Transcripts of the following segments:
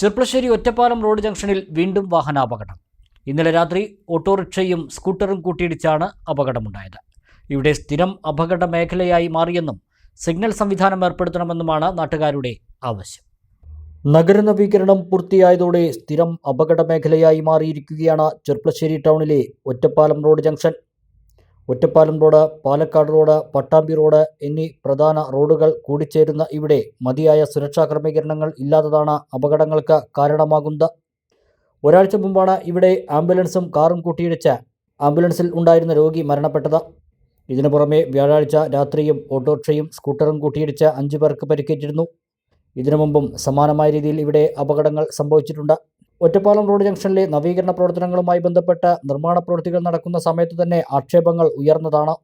Cherpulassery Ottapalam road ജംഗ്ഷനിൽ വീണ്ടും വാഹനാപകടം. ഇന്നലെ രാത്രി ഓട്ടോറിക്ഷയും സ്കൂട്ടറും കൂട്ടിയിടിച്ചാണ് അപകടമുണ്ടായത്. ഇവിടെ സ്ഥിരം അപകട മേഖലയായി മാറിയെന്നും സിഗ്നൽ സംവിധാനം ഏർപ്പെടുത്തണമെന്നുമാണ് നാട്ടുകാരുടെ ആവശ്യം. നഗര നവീകരണം പൂർത്തിയായതോടെ സ്ഥിരം അപകട മേഖലയായി മാറിയിരിക്കുകയാണ് ചെർപ്പളശ്ശേരി ടൗണിലെ Ottapalam road junction. Ottapalam road Palakkad road Pattambi road എന്നീ പ്രധാന റോഡുകൾ കൂടിച്ചേരുന്ന ഇവിടെ മതിയായ സുരക്ഷാ ക്രമീകരണങ്ങൾ ഇല്ലാത്തതാണ് അപകടങ്ങൾക്ക് കാരണമാകുന്നത്. ഒരാഴ്ച മുമ്പാണ് ഇവിടെ ആംബുലൻസും കാറും കൂട്ടിയിടിച്ച് ആംബുലൻസിൽ ഉണ്ടായിരുന്ന രോഗി മരണപ്പെട്ടത്. ഇതിനു പുറമെ വ്യാഴാഴ്ച രാത്രിയും ഓട്ടോറിക്ഷയും സ്കൂട്ടറും കൂട്ടിയിടിച്ച് അഞ്ചു പേർക്ക് പരിക്കേറ്റിരുന്നു. ഇതിനു മുമ്പും സമാനമായ രീതിയിൽ ഇവിടെ അപകടങ്ങൾ സംഭവിച്ചിട്ടുണ്ട്. ഒറ്റപ്പാലം റോഡ് ജംഗ്ഷനിലെ നവീകരണ പ്രവർത്തനങ്ങളുമായി ബന്ധപ്പെട്ട് നിർമ്മാണ പ്രവൃത്തികൾ നടക്കുന്ന സമയത്ത് തന്നെ ആക്ഷേപങ്ങൾ ഉയർന്നതാണ്.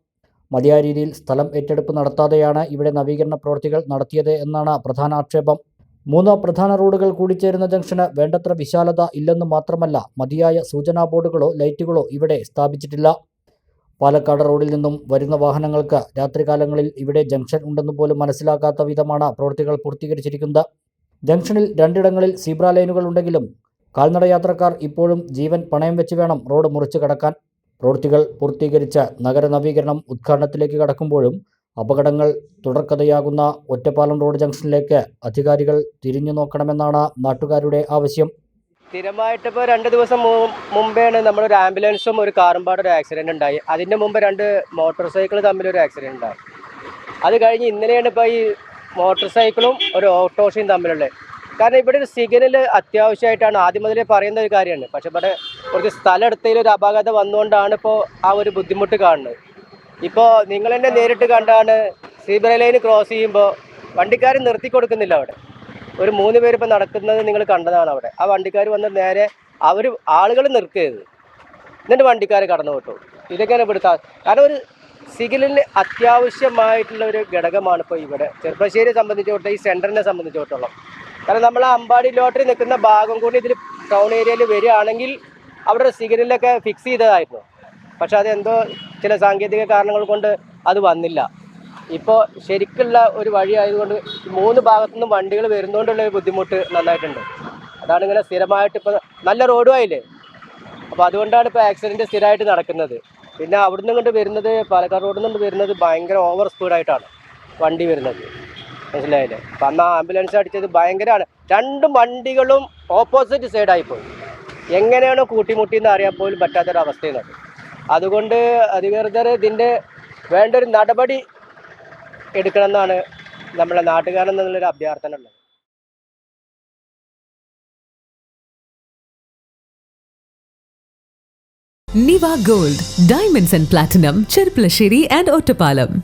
മതിയായ രീതിയിൽ സ്ഥലം ഏറ്റെടുപ്പ് നടത്താതെയാണ് ഇവിടെ നവീകരണ പ്രവൃത്തികൾ നടത്തിയത് എന്നാണ് പ്രധാന ആക്ഷേപം. മൂന്ന് പ്രധാന റോഡുകൾ കൂടിച്ചേരുന്ന ജംഗ്ഷന് വേണ്ടത്ര വിശാലത ഇല്ലെന്ന് മാത്രമല്ല മതിയായ സൂചനാ ബോർഡുകളോ ലൈറ്റുകളോ ഇവിടെ സ്ഥാപിച്ചിട്ടില്ല. പാലക്കാട് റോഡിൽ നിന്നും വരുന്ന വാഹനങ്ങൾക്ക് രാത്രികാലങ്ങളിൽ ഇവിടെ ജംഗ്ഷൻ ഉണ്ടെന്ന് പോലും മനസ്സിലാക്കാത്ത വിധമാണ് പ്രവൃത്തികൾ പൂർത്തീകരിച്ചിരിക്കുന്നത്. ജംഗ്ഷനിൽ രണ്ടിടങ്ങളിൽ സീബ്ര ലൈനുകൾ ഉണ്ടെങ്കിലും കാൽനട യാത്രക്കാർ ഇപ്പോഴും ജീവൻ പണയം വെച്ച് വേണം റോഡ് മുറിച്ച് കടക്കാൻ. പ്രവൃത്തികൾ പൂർത്തീകരിച്ച നഗര നവീകരണം ഉദ്ഘാടനത്തിലേക്ക് കടക്കുമ്പോഴും അപകടങ്ങൾ തുടർക്കഥയാകുന്ന ഒറ്റപ്പാലം റോഡ് ജംഗ്ഷനിലേക്ക് അധികാരികൾ തിരിഞ്ഞു നോക്കണമെന്നാണ് നാട്ടുകാരുടെ ആവശ്യം. സ്ഥിരമായിട്ട് ഇപ്പോൾ രണ്ട് ദിവസം മുമ്പേയാണ് നമ്മളൊരു ആംബുലൻസും ഒരു കാറും പാടും ഒരു ആക്സിഡന്റ് ഉണ്ടായി. അതിന്റെ മുമ്പ് രണ്ട് മോട്ടോർ സൈക്കിൾ തമ്മിൽ ഒരു ആക്സിഡന്റ് ഉണ്ടായി. അത് കഴിഞ്ഞ് ഇന്നലെയാണ് ഇപ്പോൾ ഈ മോട്ടോർ സൈക്കിളും ഒരു ഓട്ടോറിക്ഷയും തമ്മിലുള്ളത് കാരണം ഇവിടെ ഒരു സിഗ്നൽ അത്യാവശ്യമായിട്ടാണ്. ആദ്യം മുതലേ പറയുന്ന ഒരു കാര്യമാണ്. പക്ഷെ ഇവിടെ കുറച്ച് സ്ഥലം എടുത്തതിൽ ഒരു അപകടം വന്നുകൊണ്ടാണ് ഇപ്പോൾ ആ ഒരു ബുദ്ധിമുട്ട് കാണുന്നത്. ഇപ്പോൾ നിങ്ങൾ തന്നെ നേരിട്ട് കണ്ടാണ് സീബ്ര ലൈൻ ക്രോസ് ചെയ്യുമ്പോൾ വണ്ടിക്കാർ നിർത്തി കൊടുക്കുന്നില്ല അവിടെ. ഒരു മൂന്ന് പേര് ഇപ്പം നടക്കുന്നത് നിങ്ങൾ കണ്ടതാണ് അവിടെ. ആ വണ്ടിക്കാർ വന്ന് നേരെ അവർ ആളുകൾ നിർത്തിയത്. എന്നിട്ട് വണ്ടിക്കാർ കടന്നു വിട്ടു ഇതൊക്കെയാണ് ഇവിടുത്തെ കാരണം ഒരു സിഗ്നലിന് അത്യാവശ്യമായിട്ടുള്ള ഒരു ഘടകമാണ് ഇപ്പോൾ ഇവിടെ. ചെറുപ്പശ്ശേരിയെ സംബന്ധിച്ചിടത്തോളം ഈ സെന്ററിനെ സംബന്ധിച്ചിടത്തോളം കാരണം നമ്മൾ അമ്പാടി ലോട്ടറി നിൽക്കുന്ന ഭാഗം കൂടി ഇതിൽ ടൗൺ ഏരിയയിൽ വരികയാണെങ്കിൽ അവിടെ സിഗ്നലൊക്കെ ഫിക്സ് ചെയ്തതായിരുന്നു. പക്ഷെ അതെന്തോ ചില സാങ്കേതിക കാരണങ്ങൾ കൊണ്ട് അത് വന്നില്ല. ഇപ്പോൾ ശരിക്കുള്ള ഒരു വഴി ആയതുകൊണ്ട് മൂന്ന് ഭാഗത്തു നിന്നും വണ്ടികൾ വരുന്നതുകൊണ്ടുള്ള ഒരു ബുദ്ധിമുട്ട് നന്നായിട്ടുണ്ട്. അതാണ് ഇങ്ങനെ സ്ഥിരമായിട്ട് ഇപ്പോൾ നല്ല റോഡും ആയില്ലേ? അപ്പോൾ അതുകൊണ്ടാണ് ഇപ്പോൾ ആക്സിഡന്റ് സ്ഥിരമായിട്ട് നടക്കുന്നത്. പിന്നെ അവിടുന്ന് ഇങ്ങോട്ട് വരുന്നത് പാലക്കാട് റോഡിൽ നിന്ന് വരുന്നത് ഭയങ്കര ഓവർ സ്പീഡായിട്ടാണ് വണ്ടി വരുന്നത്. മനസ്സിലായില്ലേ? അപ്പം അന്ന് ആ ആംബുലൻസ് അടിച്ചത് ഭയങ്കരമാണ് രണ്ട് വണ്ടികളും ഓപ്പോസിറ്റ് സൈഡായി പോയി. എങ്ങനെയാണോ കൂട്ടിമുട്ടിയെന്ന് അറിയാൻ പോലും പറ്റാത്തൊരവസ്ഥയെന്നത് അതുകൊണ്ട് അധികൃതർ ഇതിന്റെ വേണ്ടൊരു നടപടി എടുക്കണമെന്നാണ് നമ്മളെ നമ്മളെ നാട്ടുകാരെന്നുള്ളൊരു അഭ്യർത്ഥന ഉള്ളത്. Niva gold diamonds and platinum and.